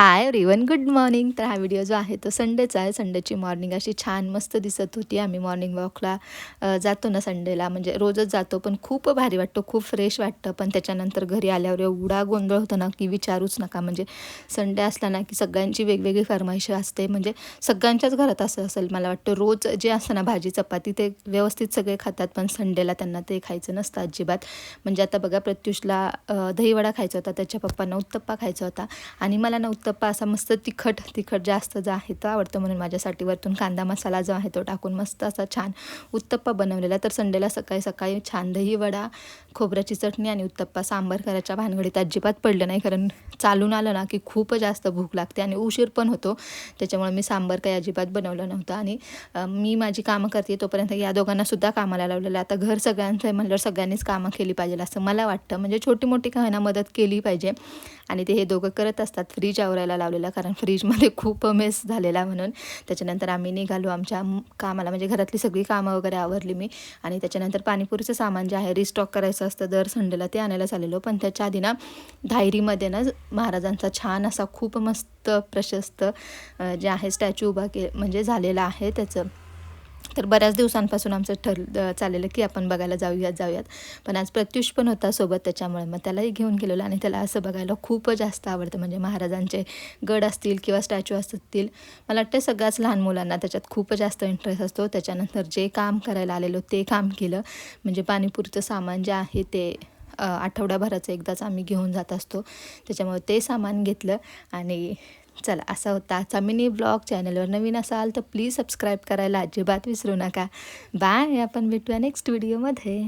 हाय रिवन good morning तर हा video जो आहे तो संडेचा आहे. संडेची मॉर्निंग अशी छान मस्त दिसत होती. आम्ही मॉर्निंग वॉकला जातो ना संडेला म्हणजे रोजच जातो पण खूप भारी वाटतो खूप फ्रेश वाटतं. पण त्याच्यानंतर घरी आल्यावर एवढा गोंधळ होतो ना की विचारूच नका. म्हणजे संडे असला ना की सगळ्यांची वेगवेगळी फरमाईश असते. म्हणजे सगळ्यांच्याच घरात असं असेल मला वाटतं. रोज जे असतं ना भाजी चपाती ते व्यवस्थित सगळे खातात. पण संडेला त्यांना ते खायचं नसतं अजिबात. म्हणजे आता बघा प्रत्युषला दहीवडा खायचा होता. त्याच्या पप्पांना उत्तप्पा खायचा होता. आणि मला ना उत्तप्पा असा मस्त तिखट तिखट जास्त जो आहे तो आवडतो म्हणून माझ्यासाठी. वरतून कांदा मसाला जो आहे तो टाकून मस्त असा छान उत्तप्पा बनवलेला. तर संडेला सकाळी सकाळी छान दही वडा खोबऱ्याची चटणी आणि उत्तप्पा सांबार करायच्या भानगडीत अजिबात पडलं नाही. कारण चालून आलं ना की खूप जास्त भूक लागते आणि उशीर पण होतो. त्याच्यामुळे मी सांबार काही अजिबात बनवलं नव्हतं. आणि मी माझी कामं करते तोपर्यंत या दोघांनासुद्धा कामाला लावलेलं आता घर सगळ्यांचं आहे म्हणल्यावर सगळ्यांनीच कामं केली पाहिजे असं मला वाटतं. म्हणजे छोटी मोठी का ना मदत केली पाहिजे. आणि ते हे दोघं करत असतात. फ्रीज आवरायला लावलेलं. कारण फ्रीजमध्ये खूप मेस झालेला म्हणून. त्याच्यानंतर आम्ही निघालो. आमच्या कामाला म्हणजे घरातली सगळी कामं वगैरे आवरली मी. आणि त्याच्यानंतर पाणीपुरीचं सामान जे आहे रिस्टॉक करायचं असतं दर संडेला ते आणायला चाललेलो. पण त्याच्या आधी ना धायरीमध्ये ना महाराजांचा छान असा खूप मस्त प्रशस्त जे आहे स्टॅच्यू उभा के म्हणजे झालेला आहे त्याचं. तर बऱ्याच दिवसांपासून आमचं ठर चाललेलं की आपण बघायला जाऊयात जाऊयात. पण आज प्रत्युष पण होता सोबत त्याच्यामुळे. मग त्यालाही घेऊन गेलेलो आणि त्याला असं बघायला खूप जास्त आवडतं. म्हणजे महाराजांचे गड असतील किंवा स्टॅच्यू असतील. मला वाटतं सगळ्याच लहान मुलांना त्याच्यात खूप जास्त इंटरेस्ट असतो. त्याच्यानंतर जे काम करायला आलेलो ते काम केलं. म्हणजे पाणीपुरीचं सामान जे आहे ते आठवड्याभराचं एकदाच आम्ही घेऊन जात असतो. त्याच्यामुळे ते सामान घेतलं आणि चला असा होता आजचा मिनी ब्लॉग चॅनलवर नवीन असाल तर प्लीज सबस्क्राईब करायला अजिबात विसरू नका. बाय आपण भेटूया नेक्स्ट व्हिडिओमध्ये